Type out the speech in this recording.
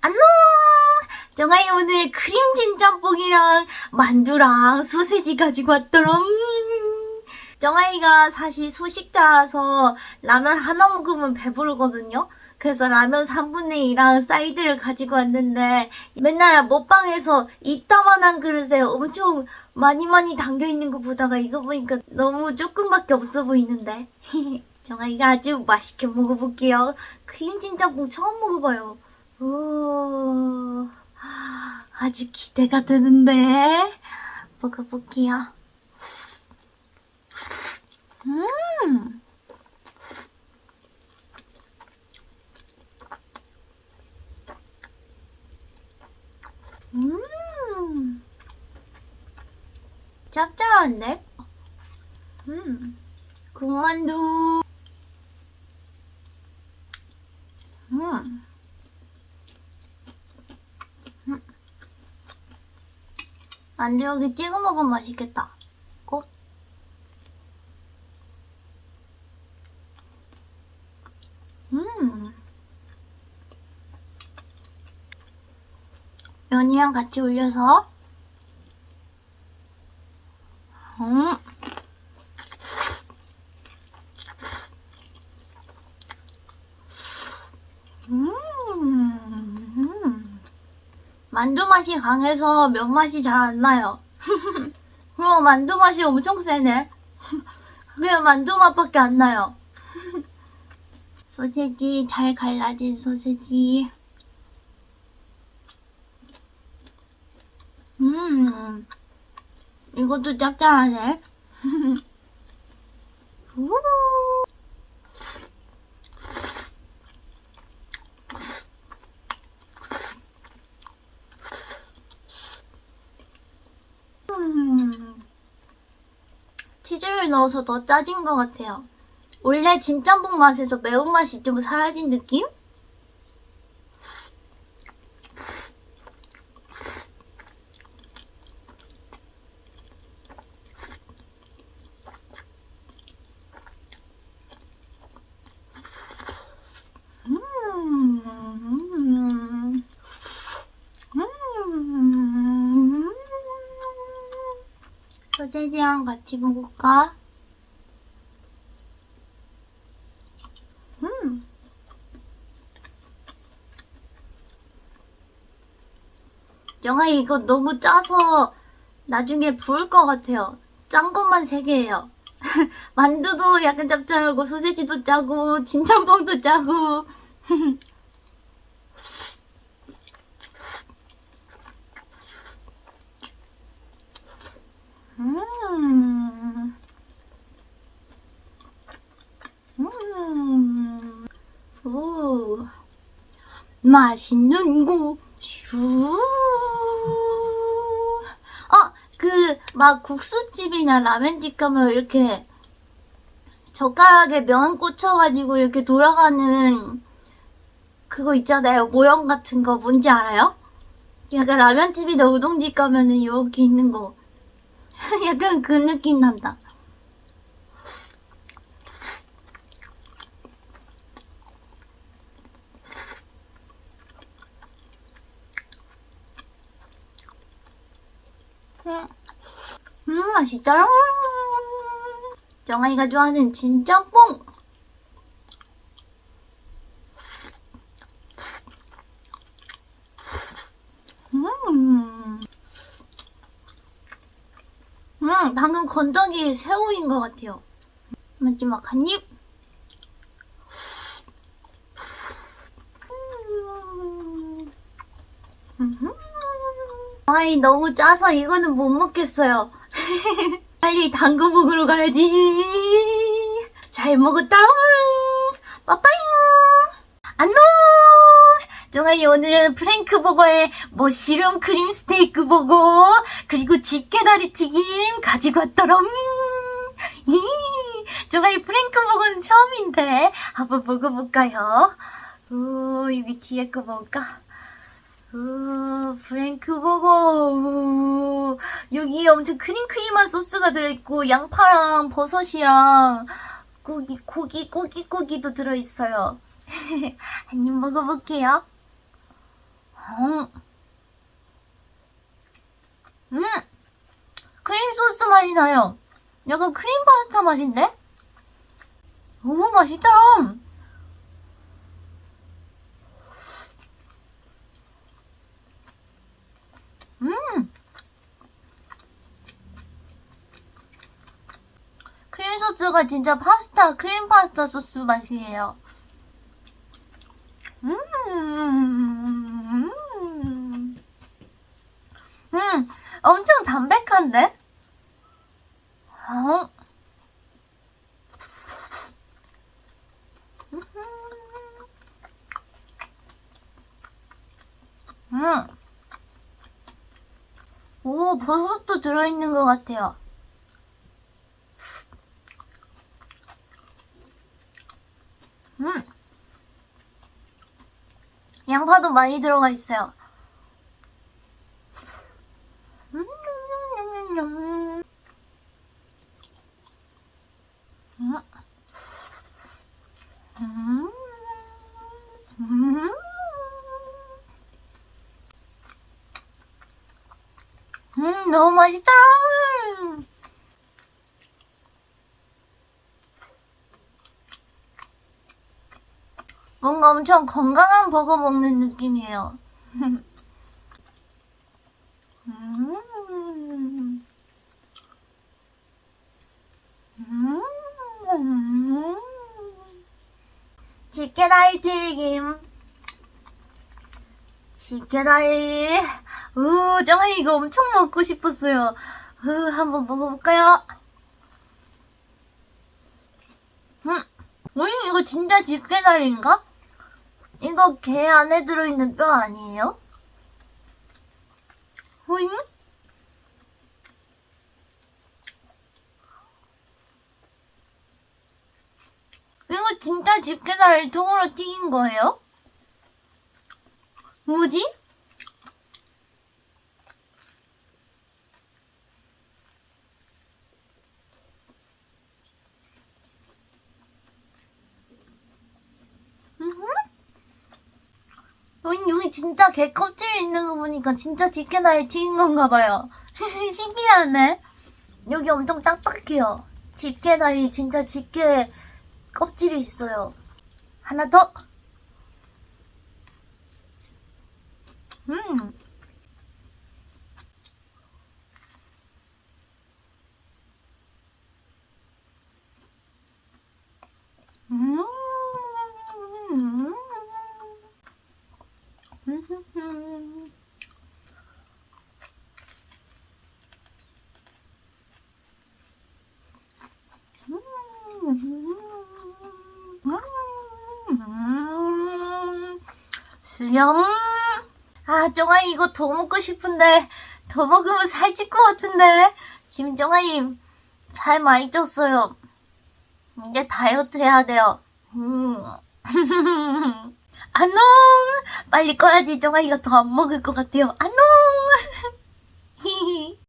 안녕! 정아이 오늘 크림진 짬뽕이랑 만두랑 소세지 가지고 왔더럼. 정아이가 사실 소식자라서 라면 하나 먹으면 배부르거든요. 그래서 라면 3분의 2랑 사이드를 가지고 왔는데 맨날 먹방에서 이따만한 그릇에 엄청 많이 많이 담겨있는 거 보다가 이거 보니까 너무 조금밖에 없어 보이는데 정아이가 아주 맛있게 먹어볼게요. 크림진 짬뽕 처음 먹어봐요. 오, 아주 기대가 되는데 먹어볼게요. 음. 음. 짭짤한데? 음. 군만두. 음. 만두 여기 찍어 먹으면 맛있겠다. 꼭. 음. 면이랑 같이 올려서. 음. 음. 만두 맛이 강해서 면 맛이 잘 안 나요. 그럼 만두 맛이 엄청 세네. 그냥 만두 맛밖에 안 나요. 소세지 잘 갈라진 소세지. 음, 이것도 짭짤하네. 우. 음. 치즈를 넣어서 더 짜진 것 같아요. 원래 진짬뽕 맛에서 매운맛이 좀 사라진 느낌? 음. 음. 소세지랑 같이 먹을까? 음. 영아 이거 너무 짜서 나중에 부을 것 같아요. 짠 것만 세 개예요. 만두도 약간 짭짤하고 소세지도 짜고 진짬뽕도 짜고 음. 음. 후. 맛있는 곳. 슈. 어, 그, 막 국수집이나 라면집 가면 이렇게 젓가락에 면 꽂혀가지고 이렇게 돌아가는 그거 있잖아요. 모형 같은 거 뭔지 알아요? 약간 라면집이나 우동집 가면은 이렇게 있는 거. 약간 그 느낌 난다. 음, 음 맛있다. 정아이가 좋아하는 진짬뽕. 음. 음, 방금 건더기 새우인 것 같아요. 마지막 한 입. 음. 아이, 너무 짜서 이거는 못 먹겠어요. 빨리 당근 먹으러 가야지. 잘 먹었다. 빠빠이. 안녕. 정아이 오늘은 프랭크 버거에 머쉬룸 크림 스테이크 버거 그리고 집게다리 튀김 가지고 왔더럼. 이 정아이 프랭크 버거는 처음인데 한번 먹어볼까요? 오 여기 뒤에 거 먹을까? 오, 프랭크 버거. 오, 여기 엄청 크림크림한 소스가 들어있고, 양파랑 버섯이랑, 고기, 고기, 고기, 고기도 들어있어요. 한 입 먹어볼게요. 음. 음. 크림 소스 맛이 나요. 약간 크림 파스타 맛인데? 오, 맛있다. 음. 크림 소스가 진짜 파스타, 크림 파스타 소스 맛이에요. 음. 음. 음. 엄청 담백한데? 어? 음. 오, 버섯도 들어있는 것 같아요. 음. 양파도 많이 들어가 있어요. 음. 음. 음. 음. 음, 너무 맛있다. 뭔가 엄청 건강한 버거 먹는 느낌이에요. 음. 음. 집게다리 튀김. 집게다리. 우, 정말 이거 엄청 먹고 싶었어요. 우, 한번 먹어볼까요? 음, 오잉, 이거 진짜 집게다리인가? 이거 게 안에 들어있는 뼈 아니에요? 오잉? 이거 진짜 집게다리 통으로 튀긴 거예요? 뭐지? 여기, 진짜 개 껍질이 있는 거 보니까 진짜 집게다리 튀긴 건가 봐요. 신기하네. 여기 엄청 딱딱해요. 집게다리 진짜 집게 껍질이 있어요. 하나 더. 음. 음. 슬렴. 아, 종아이 이거 더 먹고 싶은데 더 먹으면 살찔 것 같은데. 지금 종아이 잘 많이 쪘어요. 이제 다이어트 해야 돼요. 음. 안녕. 빨리 꺼야지 종아이가 더 안 먹을 것 같아요. 안녕.